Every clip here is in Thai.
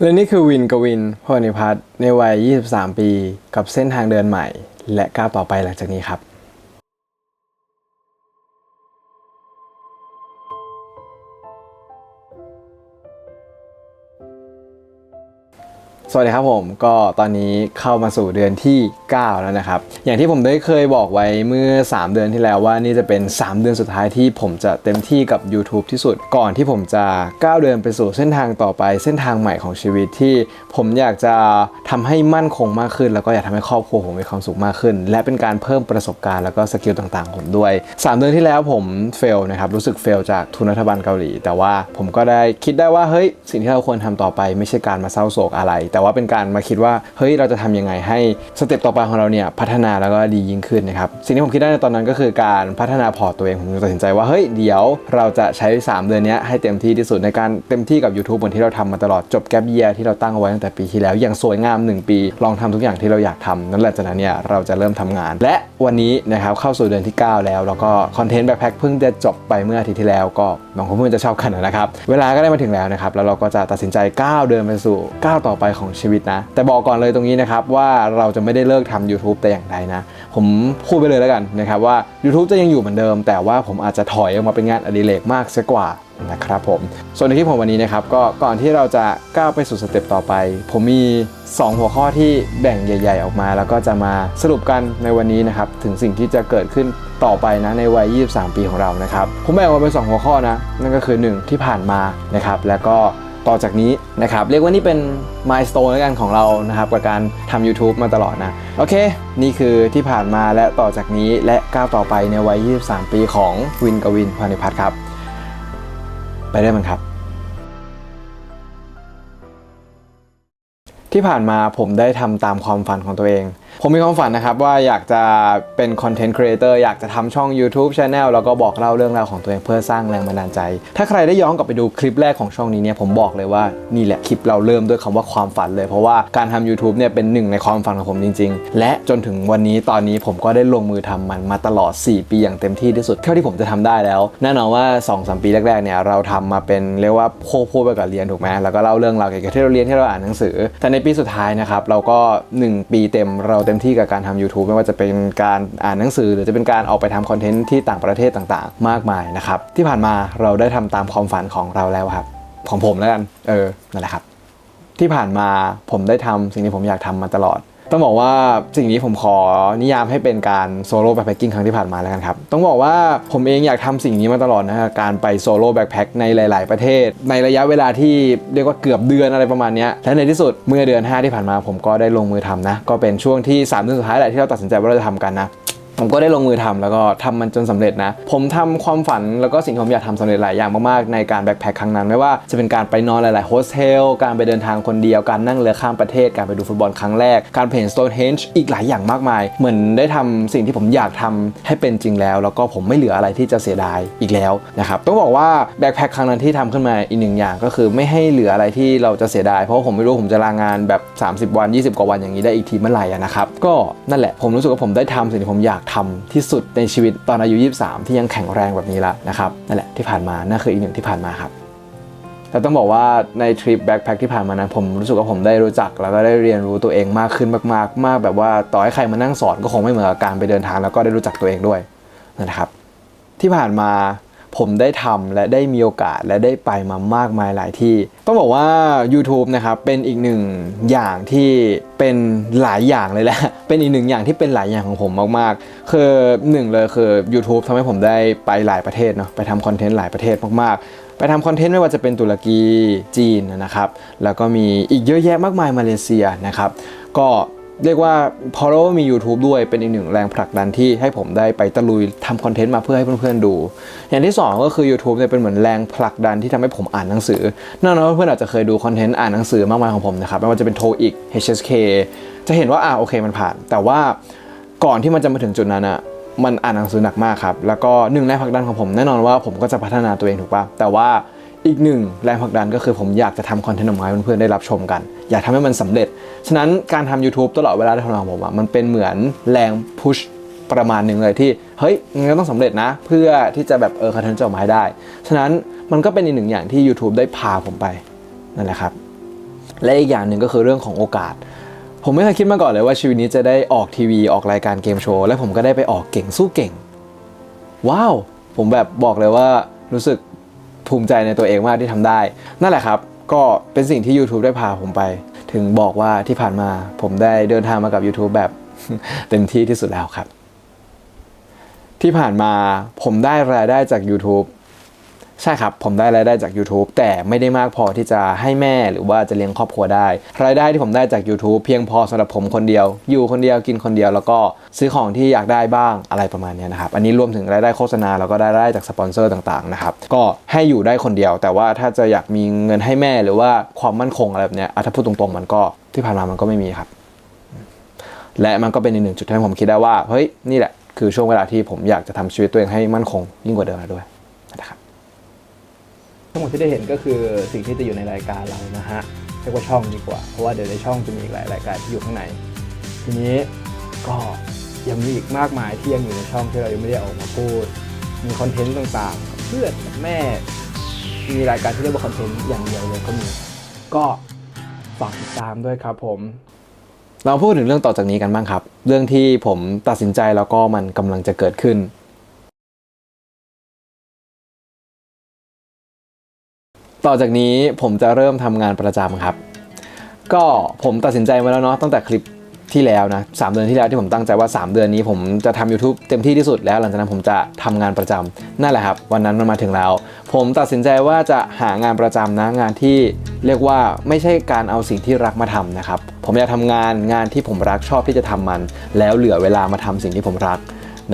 และนี่คือวินกวินพรนิพัฒน์ในวัย 23 ปี กับเส้นทางเดินใหม่ และก้าวต่อไปหลังจากนี้ครับ สวัสดีครับผมก็ตอนนี้เข้ามาสู่เดือนที่ 9 แล้วนะครับ อย่างที่ผมได้เคยบอกไว้เมื่อ 3 เดือนที่แล้วว่านี่จะเป็น 3 เดือนสุดท้ายที่ผมจะเต็มที่กับ YouTube ที่สุด ก่อนที่ผมจะก้าวเดินไปสู่เส้นทางต่อไปเส้นทางใหม่ของชีวิตที่ผมอยากจะทำให้มั่นคงมากขึ้น แล้วก็อยากทำให้ครอบครัวผมมีความสุขมากขึ้น และเป็นการเพิ่มประสบการณ์แล้วก็สกิลต่างๆผมด้วย 3 เดือนที่แล้วผมเฟลนะครับรู้สึกเฟลจากทุนรัฐบาลเกาหลี แต่ว่าผมก็ได้คิดได้ว่าเฮ้ยสิ่งที่เราควรทำต่อไป ไม่ใช่การมาเศร้าโศกอะไร แต่ว่าเป็นการมาคิดว่าเฮ้ยเราจะทำยังไงให้สเต็ปต่อไปของเราเนี่ยพัฒนาแล้วก็ดียิ่งขึ้นนะครับสิ่งที่ผมคิดได้ในตอนนั้นก็คือการพัฒนาพอร์ตตัวเองผมตัดสินใจว่าเฮ้ยเดี๋ยวเราจะใช้ 3 เดือนนี้ให้เต็มที่ที่สุดในการเต็มที่กับ YouTube เหมือนที่เราทำมาตลอดจบแก p เยียที่เราตั้งเอาไว้ตั้งแต่ปีที่แล้วอย่างสวยงาม 1 ปี ลองทำทุกอย่างที่เราอยากทำนั่นแหละจากนั้นเนี่ยเราจะเริ่มทำงาน และวันนี้นะครับเข้าสู่เดือนที่ 9 แล้ว แล้วก็คอนเทนต์แบ็คแพ็คเพิ่งจะจบไปเมื่ออาทิตย์ที่แล้วก็บางคนเพื่อนจะชอบกันนะครับเวลาก็ได้มาถึงแล้วนะครับแล้วเราก็จะตัดสินใจก้าวเดินไปสู่ก้าวต่อไปของชีวิตนะแต่บอกก่อนเลยตรงนี้นะครับว่าเราจะไม่ได้เลิกทำ YouTube แต่อย่างใดนะ ผมพูดไปเลยแล้วกันนะครับว่า YouTube จะยังอยู่เหมือนเดิม แต่ว่าผมอาจจะถอยออกมาเป็นงานอดิเรกมากซะกว่านะครับผม ส่วนในที่ผมวันนี้นะครับก็ก่อนที่เราจะก้าวไปสู่สเต็ปต่อไป ผมมี 2 หัวข้อที่แบ่งใหญ่ ๆ ออกมา แล้วก็จะมาสรุปกันในวันนี้นะครับถึงสิ่งที่จะเกิดขึ้นต่อไปนะในวัย 23 ปีของเรานะครับผมแบ่งออกมาเป็น2หัวข้อนะนั่นก็คือ 1 ที่ผ่านมานะครับแล้วก็ ต่อจากนี้นะครับเรียกว่านี่เป็นมายส n e แล้วกันของเรานะครับกับการทำ YouTube มาตลอดนะ โอเค นี่คือที่ผ่านมาและต่อจากนี้และก้าวต่อไปในวัย 23 ปีของวินกวินพานิพัฒน์ครับ ไปได้มันครับ ที่ผ่านมาผมได้ทำตามความฝันของตัวเอง ผมมีความฝันนะครับว่าอยากจะเป็นคอนเทนต์ครีเอเตอร์อยากจะทำช่อง YouTube Channel แล้วก็บอกเล่าเรื่องราวของตัวเองเพื่อสร้างแรงบันดาลใจ ถ้าใครได้ย้อนกลับไปดูคลิปแรกของช่องนี้เนี่ยผมบอกเลยว่านี่แหละคลิปเราเริ่มด้วยคำว่าความฝันเลย เพราะว่าการทำ YouTube เนี่ยเป็นหนึ่งในความฝันของผมจริง ๆ และจนถึงวันนี้ตอนนี้ผมก็ได้ลงมือทำมันมาตลอด 4 ปีอย่างเต็มที่ที่สุดเท่าที่ผมจะทำได้แล้วแน่นอนว่า 2-3 ปีแรกๆเนี่ยเราทำมาเป็นเรียกว่าโควบไปกับเรียนถูกไหมแล้วก็เล่าเรื่องราวเกี่ยวกับที่เราเรียนที่เราอ่านหนังสือแต่ในปีสุดท้ายนะครับ เราก็ 1 ปีเต็มเราเต็มที่กับการทำ YouTube ไม่ว่าจะเป็นการอ่านหนังสือ หรือจะเป็นการออกไปทำคอนเทนต์ที่ต่างประเทศต่างๆ มากมายนะครับ ที่ผ่านมาเราได้ทำตามความฝันของเราแล้วครับ ของผมแล้วกัน เออ นั่นแหละครับ ที่ผ่านมาผมได้ทำสิ่งที่ผมอยากทำมาตลอด ต้องบอกว่าสิ่งนี้ผมขอนิยามให้เป็นการโซโล่แบ็คแพคกิ้งครั้งที่ผ่านมาแล้วกันครับ ต้องบอกว่าผมเองอยากทำสิ่งนี้มาตลอดนะการไปโซโล่แบ็คแพคในหลาย ๆ ประเทศ ในระยะเวลาที่เรียกว่าเกือบเดือนอะไรประมาณนี้และในที่สุดเมื่อเดือน 5 ที่ผ่านมาผมก็ได้ลงมือทำนะ ก็เป็นช่วงที่3เดือนสุดท้ายแหละที่เราตัดสินใจว่าเราจะทำกันนะ ผมก็ได้ลงมือทำแล้วก็ทำมันจนสำเร็จนะ ผมทำความฝันแล้วก็สิ่งที่ผมอยากทำสำเร็จหลายอย่างมากๆในการแบ็คแพคครั้งนั้น ไม่ว่าจะเป็นการไปนอนหลายๆโฮสเทลการไปเดินทางคนเดียวการนั่งเรือข้ามประเทศการไปดูฟุตบอลครั้งแรก การเพนสโตนเฮนจ์อีกหลายอย่างมากมาย เหมือนได้ทำสิ่งที่ผมอยากทำให้เป็นจริงแล้ว แล้วก็ผมไม่เหลืออะไรที่จะเสียดายอีกแล้วนะครับต้องบอกว่าแบ็คแพคครั้งนั้นที่ทำขึ้นมาอีกหนึ่งอย่างก็คือไม่ให้เหลืออะไรที่เราจะเสียดายเพราะผมไม่รู้ผมจะลางานแบบ 30 วัน 20 กว่าวันอย่างนี้ได้อีกทีเมื่อไหร่นะครับก็นั่นแหละผมรู้สึกว่าผมได้ทำสิ่งที่ผมอยากททำที่สุดในชีวิตตอนอายุ 23 ที่ยังแข็งแรงแบบนี้ละนะครับนั่นแหละที่ผ่านมานั่นคืออีกหนึ่งที่ผ่านมาครับแต่ต้องบอกว่าในทริปแบ็คแพคที่ผ่านมานั้นผมรู้สึกว่าผมได้รู้จัก แล้วก็ได้เรียนรู้ตัวเองมากขึ้นมากๆ มากแบบว่าต่อให้ใครมานั่งสอนก็คงไม่เหมือนกับการไปเดินทางแล้วก็ได้รู้จักตัวเองด้วยนะครับ ที่ผ่านมา ผมได้ทำและได้มีโอกาสและได้ไปมามากมายหลายที่ ต้องบอกว่า YouTube นะครับเป็นอีกหนึ่งอย่างที่เป็นหลายอย่างเลยแหละ เป็นอีกหนึ่งอย่างที่เป็นหลายอย่างของผมมากๆ คือหนึ่งเลยคือ YouTube ทำให้ผมได้ไปหลายประเทศเนาะไปทำคอนเทนต์หลายประเทศมากๆ ไปทำคอนเทนต์ไม่ว่าจะเป็นตุรกีจีนนะครับ แล้วก็มีอีกเยอะแยะมากมายมาเลเซียนะครับ ก็ เรียกว่าพอเรามี YouTube ด้วยเป็นอีกหนึ่งแรงผลักดันที่ให้ผมได้ไปตะลุยทำคอนเทนต์มาเพื่อให้เพื่อนๆดู อย่างที่ 2 ก็คือ YouTube เนี่ยเป็นเหมือนแรงผลักดันที่ทำให้ผมอ่านหนังสือแน่นอนว่าเพื่อนอาจจะเคยดูคอนเทนต์อ่านหนังสือมากมายของผมนะครับไม่ว่าจะเป็น TOEIC HSK จะเห็นว่าอ่าโอเคมันผ่าน แต่ว่าก่อนที่มันจะมาถึงจุดนั้นอะมันอ่านหนังสือหนักมากครับแล้วก็หนึ่งแรงผลักดันของผมแน่นอนว่าผมก็จะพัฒนาตัวเองถูกปะแต่ว่า อีกหนึ่งแรงผลักดันก็คือผมอยากจะทำคอนเทนต์ออกมาให้เพื่อนๆได้รับชมกัน อยากทำให้มันสำเร็จ ฉะนั้นการทำ YouTube ตลอดเวลาที่ทำงานของผมอะมันเป็นเหมือนแรงพุชประมาณหนึ่งเลยที่ เฮ้ยงันก็ต้องสำเร็จนะ เพื่อที่จะแบบเออคอนเทนต์จะออกมาให้ได้ ฉะนั้นมันก็เป็นอีกหนึ่งอย่างที่ YouTube ได้พาผมไปนั่นแหละครับ และอีกอย่างหนึ่งก็คือเรื่องของโอกาส ผมไม่เคยคิดมาก่อนเลยว่าชีวิตนี้จะได้ออกทีวีออกรายการเกมโชว์และผมก็ได้ไปออกเก่งสู้เก่ง ว้าว ผมแบบบอกเลยว่ารู้สึก ภูมิใจในตัวเองมากที่ทำได้ นั่นแหละครับ ก็เป็นสิ่งที่ YouTube ได้พาผมไป ถึงบอกว่าที่ผ่านมาผมได้เดินทางมากับ YouTube แบบเต็มที่ที่สุดแล้วครับ ที่ผ่านมาผมได้รายได้จาก YouTube ใช่ครับ ผมได้รายได้จาก YouTube แต่ไม่ได้มากพอที่จะให้แม่หรือว่าจะเลี้ยงครอบครัวได้ รายได้ที่ผมได้จาก YouTube เพียงพอสำหรับผมคนเดียว อยู่คนเดียวกินคนเดียวแล้วก็ซื้อของที่อยากได้บ้างอะไรประมาณนี้นะครับ อันนี้รวมถึงรายได้โฆษณาแล้วก็รายได้จากสปอนเซอร์ต่างๆนะครับ ก็ให้อยู่ได้คนเดียว แต่ว่าถ้าจะอยากมีเงินให้แม่หรือว่าความมั่นคงอะไรแบบนี้อะถ้าพูดตรงๆ มันก็ที่ผ่านมามันก็ไม่มีครับ และมันก็เป็นอีกหนึ่งจุดที่ผมคิดได้ว่าเฮ้ยนี่แหละคือช่วงเวลาที่ผมอยากจะทำชีวิตตัวเองให้มั่นคงยิ่งกว่าเดิมแล้วด้วย ทั้งหมดที่ได้เห็นก็คือสิ่งที่จะอยู่ในรายการเรานะฮะเรียกว่าช่องดีกว่า เพราะว่าเดี๋ยวในช่องจะมีอีกหลายรายการที่อยู่ข้างใน ทีนี้ก็ยังมีอีกมากมายที่ยังอยู่ในช่องที่เรายังไม่ได้ออกมาพูด มีคอนเทนต์ต่างๆ เพื่อนแม่ มีรายการที่เรียกว่าคอนเทนต์อย่างเดียวเลยก็มี ก็ฝากติดตามด้วยครับผมเราพูดถึงเรื่องต่อจากนี้กันบ้างครับ เรื่องที่ผมตัดสินใจแล้วก็มันกำลังจะเกิดขึ้น ต่อจากนี้ผมจะเริ่มทำงานประจำครับ ก็ผมตัดสินใจมาแล้วเนาะตั้งแต่คลิปที่แล้วนะสเดือนที่แล้วที่ผมตั้งใจว่า 3 เดือนนี้ ผมจะทำ YouTube เต็มที่ที่สุดแล้ว หลังจากนั้นผมจะทำงานประจำนั่นแหละครับ วันนั้นมันมาถึงแล้ว ผมตัดสินใจว่าจะหางานประจำนะงานที่เรียกว่าไม่ใช่การเอาสิ่งที่รักมาทำนะครับ ผมอยากทำงานงานที่ผมรักชอบที่จะทำมัน แล้วเหลือเวลามาทำสิ่งที่ผมรัก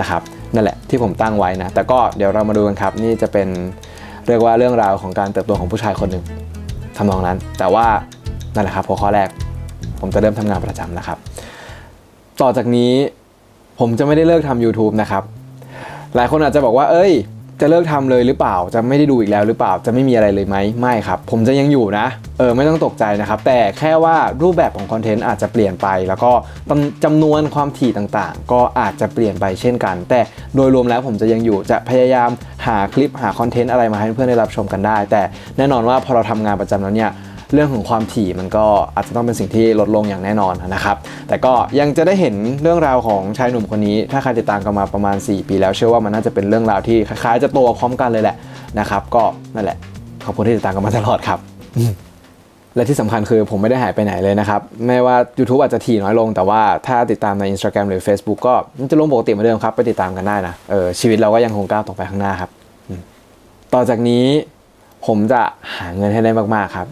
นะครับ นั่นแหละที่ผมตั้งไว้นะแต่ก็เดี๋ยวเรามาดูกันครับ นี่จะเป็น เรียกว่าเรื่องราวของการเติบโตของผู้ชายคนหนึ่งทำนองนั้น แต่ว่านั่นแหละครับหัวข้อแรก ผมจะเริ่มทำงานประจำนะครับ ต่อจากนี้ผมจะไม่ได้เลิกทำ YouTube นะครับ หลายคนอาจจะบอกว่า เอ้ย จะเลิกทำเลยหรือเปล่า จะไม่ได้ดูอีกแล้วหรือเปล่า จะไม่มีอะไรเลยไหมไม่ครับ ผมจะยังอยู่นะ เออไม่ต้องตกใจนะครับ แต่แค่ว่ารูปแบบของคอนเทนต์อาจจะเปลี่ยนไป แล้วก็จำจำนวนความถี่ต่างๆ ก็อาจจะเปลี่ยนไปเช่นกัน แต่โดยรวมแล้วผมจะยังอยู่ จะพยายามหาคลิปหาคอนเทนต์อะไรมาให้เพื่อนๆได้รับชมกันได้ แต่แน่นอนว่าพอเราทำงานประจำแล้วเนี่ย เรื่องของความถี่มันก็อาจจะต้องเป็นสิ่งที่ลดลงอย่างแน่นอนนะครับ แต่ก็ยังจะได้เห็นเรื่องราวของชายหนุ่มคนนี้ ถ้าใครติดตามกันมาประมาณ 4 ปีแล้วเชื่อว่ามันน่าจะเป็นเรื่องราวที่คล้ายๆจะโตพร้อมกันเลยแหละนะครับ ก็นั่นแหละขอบคุณที่ติดตามกันมาตลอดครับและที่สำคัญคือผมไม่ได้หายไปไหนเลยนะครับแม้ว่า YouTube อาจจะถี่น้อยลง แต่ว่าถ้าติดตามใน Instagram หรือ Facebook ก็จะลงปกติเหมือนเดิมครับ ไปติดตามกันได้นะเออชีวิตเราก็ยังคงก้าวต่อไปข้างหน้าครับ ต่อจากนี้ผมจะหาเงินให้ได้มากๆครับ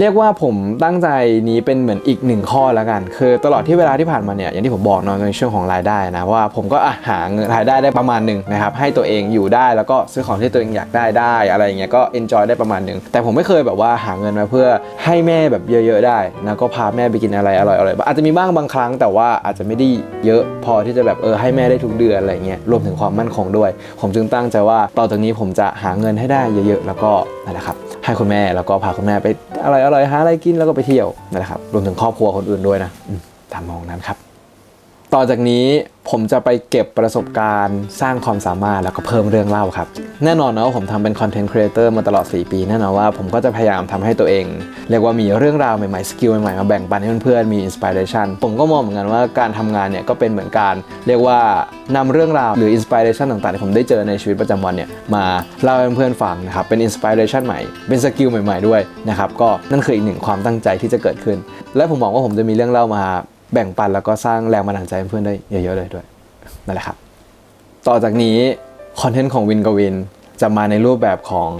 เรียกว่าผมตั้งใจนี้เป็นเหมือนอีกหนึ่งข้อแล้วกัน คือตลอดที่เวลาที่ผ่านมาเนี่ยอย่างที่ผมบอกเนาะในช่วงของรายได้นะว่าผมก็หาเงินรายได้ได้ประมาณหนึ่งนะครับให้ตัวเองอยู่ได้แล้วก็ซื้อของที่ตัวเองอยากได้ได้อะไรอย่างเงี้ยก็ enjoy ได้ประมาณหนึ่งแต่ผมไม่เคยแบบว่าหาเงินมาเพื่อให้แม่แบบเยอะๆได้นะก็พาแม่ไปกินอะไรอร่อยๆอาจจะมีบ้างบางครั้งแต่ว่าอาจจะไม่ได้เยอะพอที่จะแบบเออให้แม่ได้ทุกเดือนอะไรเงี้ยรวมถึงความมั่นคงด้วย ผมจึงตั้งใจว่าต่อจากนี้ผมจะหาเงินให้ได้เยอะๆ แล้วก็นั่นแหละครับ ให้คุณแม่แล้วก็พาคุณแม่ไปอร่อยๆหาอะไรกินแล้วก็ไปเที่ยวนั่นแหละครับรวมถึงครอบครัวคนอื่นด้วยนะอืมตามองนั้นครับ ต่อจากนี้ผมจะไปเก็บประสบการณ์ สร้างความสามารถแล้วก็เพิ่มเรื่องเล่าครับ แน่นอนนะว่าผมทำเป็นคอนเทนต์ครีเอเตอร์มาตลอด 4 ปีแน่นอนว่าผมก็จะพยายามทำให้ตัวเอง เรียกว่ามีเรื่องราวใหม่ๆ สกิลใหม่ๆ มาแบ่งปันให้เพื่อนๆมีอินสปิเรชันผมก็มองเหมือนกันว่าการทำงานเนี่ยก็เป็นเหมือนการ เรียกว่านำเรื่องราวหรืออินสปิเรชันต่างๆที่ผมได้เจอในชีวิตประจำวันเนี่ยมาเล่าให้เพื่อนๆฟังนะครับเป็นอินสปิเรชันใหม่เป็นสกิลใหม่ ๆด้วยนะครับก็นั่นคืออีกหนึ่งความตั้งใจที่จะเกิดขึ้น และผมหวังว่าผมจะมีเรื่องเล่ามา แบ่งปันแล้วก็สร้างแรงบันดาลใจให้เพื่อนได้เยอะๆเลยด้วยนั่นแหละครับ ต่อจากนี้คอนเทนต์ของวินกวินจะมาในรูปแบบของ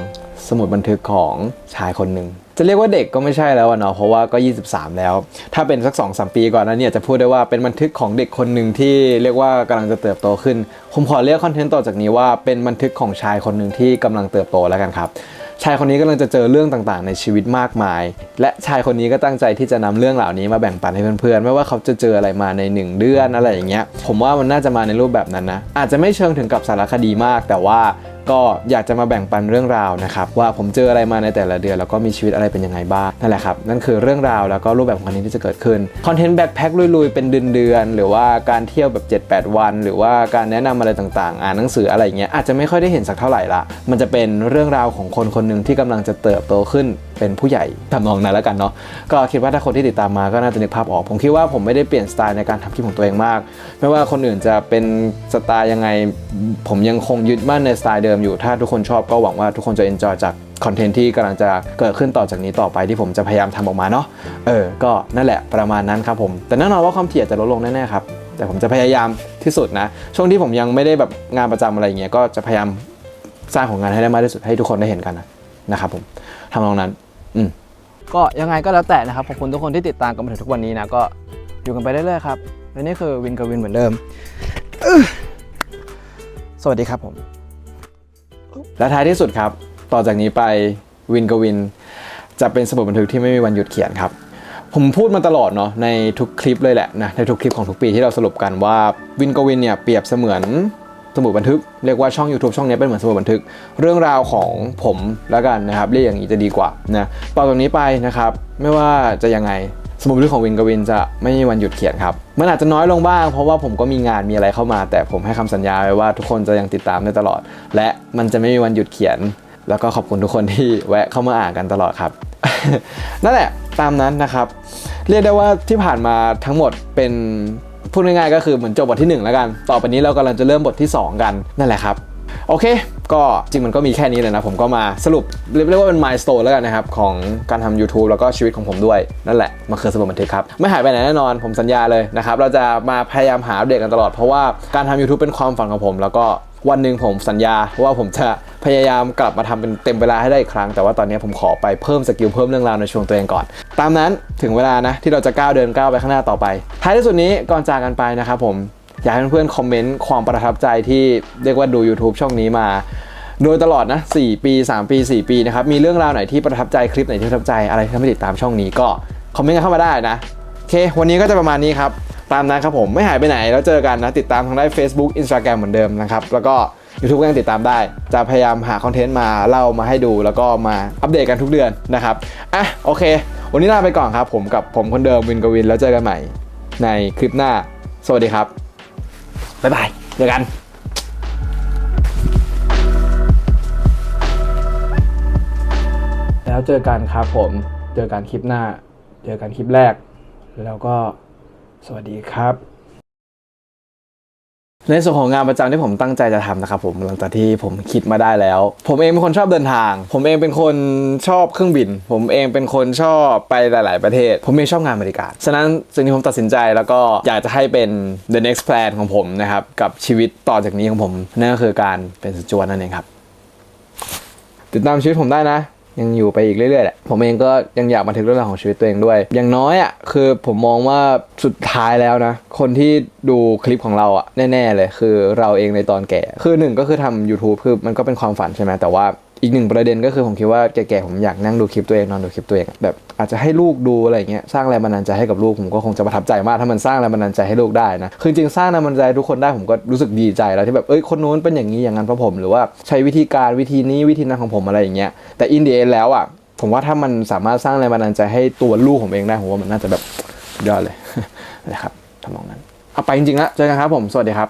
สมุดบันทึกของชายคนหนึ่งจะเรียกว่าเด็กก็ไม่ใช่แล้วเนาะเพราะว่าก็ 23 แล้ว ถ้าเป็นสัก2 3ปีก่อนนั้นเนี่ยจะพูดได้ว่าเป็นบันทึกของเด็กคนหนึ่งที่เรียกว่ากำลังจะเติบโตขึ้น ผมขอเรียกคอนเทนต์ต่อจากนี้ว่าเป็นบันทึกของชายคนหนึ่งที่กำลังเติบโตแล้วกันครับ ชายคนนี้กำลังจะเจอเรื่องต่างๆ ในชีวิตมากมาย และชายคนนี้ก็ตั้งใจที่จะนำเรื่องเหล่านี้มาแบ่งปันให้เพื่อนๆ ไม่ว่าเขาจะเจออะไรมาใน 1 เดือนอะไรอย่างเงี้ย ผมว่ามันน่าจะมาในรูปแบบนั้นนะ อาจจะไม่เชิงถึงกับสารคดีมาก แต่ว่า ก็อยากจะมาแบ่งปันเรื่องราวนะครับว่าผมเจออะไรมาในแต่ละเดือนแล้วก็มีชีวิตอะไรเป็นยังไงบ้างนั่นแหละครับนั่นคือเรื่องราวแล้วก็รูปแบบของคอนเทนต์ที่จะเกิดขึ้นคอนเทนต์แบ็คแพ็คลุยๆเป็นเดือนๆหรือว่าการเที่ยวแบบ 7-8 วัน หรือว่าการแนะนำอะไรต่างๆ อ่านหนังสืออะไรอย่างเงี้ยอาจจะไม่ค่อยได้เห็นสักเท่าไหร่ละมันจะเป็นเรื่องราวของคนคนหนึ่งที่กำลังจะเติบโตขึ้นเป็นผู้ใหญ่ทำนองนั้นแล้วกันเนาะก็คิดว่าถ้าคนที่ติดตามมาก็น่าจะนึกภาพออก ผมคิดว่าผมไม่ได้เปลี่ยนสไตล์ในการทำคลิปของตัวเองมาก ไม่ว่าคนอื่นจะเป็นสไตล์ยังไง ผมยังคงยึดมั่นในสไตล์เดิมอยู่ ถ้าทุกคนชอบก็หวังว่าทุกคนจะเอนจอยจากคอนเทนต์ที่กำลังจะเกิดขึ้นต่อจากนี้ต่อไปที่ผมจะพยายามทำออกมาเนาะเออก็นั่นแหละประมาณนั้นครับผม แต่แน่นอนว่าความถี่จะลดลงแน่ๆครับแต่ผมจะพยายามที่สุดนะ ช่วงที่ผมยังไม่ได้แบบงานประจำอะไรอย่างเงี้ยก็จะพยายามสร้างของงานให้ได้มากที่สุดให้ทุกคนได้เห็นกันนะนะครับผมทำนองนั้น อืมก็ยังไงก็แล้วแต่นะครับขอบคุณทุกคนที่ติดตามกันมาถึงทุกวันนี้นะก็อยู่กันไปเรื่อยๆครับและนี่คือวินกับวินเหมือนเดิม สวัสดีครับผม และท้ายที่สุดครับ ต่อจากนี้ไปวินกวิน จะเป็นสมุดบันทึกที่ไม่มีวันหยุดเขียนครับ ผมพูดมาตลอดเนาะในทุกคลิปเลยแหละนะในทุกคลิปของทุกปีที่เราสรุปกันว่าวินกวินเนี่ยเปรียบเสมือนสมุดบันทึกเรียกว่าช่อง YouTube ช่องนี้เป็นเหมือนสมุดบันทึก เรื่องราวของผมแล้วกันนะครับเรียกอย่างนี้จะดีกว่านะต่อจากนี้ไปนะครับไม่ว่าจะยังไง มุดบันทึกของวินกวินจะไม่มีวันหยุดเขียนครับ มันอาจจะน้อยลงบ้าง เพราะว่าผมก็มีงานมีอะไรเข้ามา แต่ผมให้คำสัญญาไว้ว่าทุกคนจะยังติดตามได้ตลอด และมันจะไม่มีวันหยุดเขียน แล้วก็ขอบคุณทุกคนที่แวะเข้ามาอ่านกันตลอดครับ นั่นแหละตามนั้นนะครับ เรียกได้ว่าที่ผ่านมาทั้งหมดเป็นพูดง่ายๆก็คือเหมือนจบบทที่ 1 แล้วกัน ต่อไปนี้เรากำลังจะเริ่มบทที่ 2 กันนั่นแหละครับ โอเค ก็จริงมันก็มีแค่นี้เลยนะ ผมก็มาสรุปเรียกว่าเป็นมายสเตนแล้วกันนะครับ ของการทำ YouTube แล้วก็ชีวิตของผมด้วย นั่นแหละ มันคือสมุดบันทึกครับ ไม่หายไปไหนแน่นอนผมสัญญาเลยนะครับ เราจะมาพยายามหาอัปเดตกันตลอด เพราะว่าการทำ YouTube เป็นความฝันของผม แล้วก็วันหนึ่งผมสัญญาว่าผมจะพยายามกลับมาทำเป็นเต็มเวลาให้ได้อีกครั้ง แต่ว่าตอนนี้ผมขอไปเพิ่มสกิลเพิ่มเรื่องราวในช่วงตัวเองก่อน ตามนั้นถึงเวลานะที่เราจะก้าวเดินก้าวไปข้างหน้าต่อไป ท้ายที่สุดนี้ก่อนจากกันไปนะครับผม อยากให้เพื่อนๆคอมเมนต์ความประทับใจที่เรียกว่าดู YouTube ช่องนี้มา โดยตลอดนะ4ปี 3 ปี 4 ปีนะครับมีเรื่องราวไหนที่ประทับใจคลิปไหนที่ประทับใจอะไรที่ทำให้ติดตามช่องนี้ก็คอมเมนต์กันเข้ามาได้นะโอเค วันนี้ก็จะประมาณนี้ครับตามนั้นครับผมไม่หายไปไหนแล้วเจอกันนะติดตามทางได้ Facebook Instagram เหมือนเดิมนะครับแล้วก็ YouTube ก็ยังติดตามได้ จะพยายามหาคอนเทนต์มาเล่ามาให้ดูแล้วก็มาอัปเดตกันทุกเดือนนะครับอะโอเค วันนี้ลาไปก่อนครับผมกับผมคนเดิมวินกวินแล้วเจอกันใหม่ในคลิปหน้า สวัสดีครับ บ๊ายบายเจอกันแล้วเจอกันครับผม เจอกันคลิปหน้า เจอกันคลิปแรก แล้วก็สวัสดีครับ ในส่วนของงานประจำที่ผมตั้งใจจะทำนะครับผมหลังจากที่ผมคิดมาได้แล้ว ผมเองเป็นคนชอบเดินทาง ผมเองเป็นคนชอบเครื่องบิน ผมเองเป็นคนชอบไปหลาย ๆ ประเทศ ผมเองชอบงานบริการฉะนั้นสิ่งที่ผมตัดสินใจแล้วก็อยากจะให้เป็น the next plan ของผมนะครับกับชีวิตต่อจากนี้ของผมนั่นก็คือการเป็นสจวตนั่นเองครับ ติดตามชีวิตผมได้นะ ยังอยู่ไปอีกเรื่อยๆแหละผมเองก็ยังอยากบันทึกเรื่องราวของชีวิตตัวเองด้วย อย่างน้อยอะคือผมมองว่าสุดท้ายแล้วนะ คนที่ดูคลิปของเราอะแน่ ๆ เลย คือเราเองในตอนแก่ คือหนึ่งก็คือทำ YouTube คือมันก็เป็นความฝันใช่ไหมแต่ว่า อีกหนึ่งประเด็นก็คือผมคิดว่าแก่ๆผมอยากนั่งดูคลิปตัวเองนอนดูคลิปตัวเองแบบอาจจะให้ลูกดูอะไรเงี้ยสร้างแรงบันดาลใจให้กับลูกผมก็คงจะประทับใจมากถ้ามันสร้างแรงบันดาลใจให้ลูกได้นะคือจริงสร้างแรงบันดาลใจทุกคนได้ผมก็รู้สึกดีใจแล้วที่แบบเอ้ยคนนู้นเป็นอย่างนี้อย่างนั้นเพราะผม หรือว่าใช้วิธีการวิธีนี้วิธีนั้นของผมอะไรอย่างเงี้ยแต่อินเดียแล้วอะผมว่าถ้ามันสามารถสร้างแรงบันดาลใจให้ตัวลูกผมเองได้ผมว่ามันน่าจะแบบดยอดเลยนะครับทำนองนั้นเอาไปจริงๆแล้วเจอกันครับผมสวัสดีครับ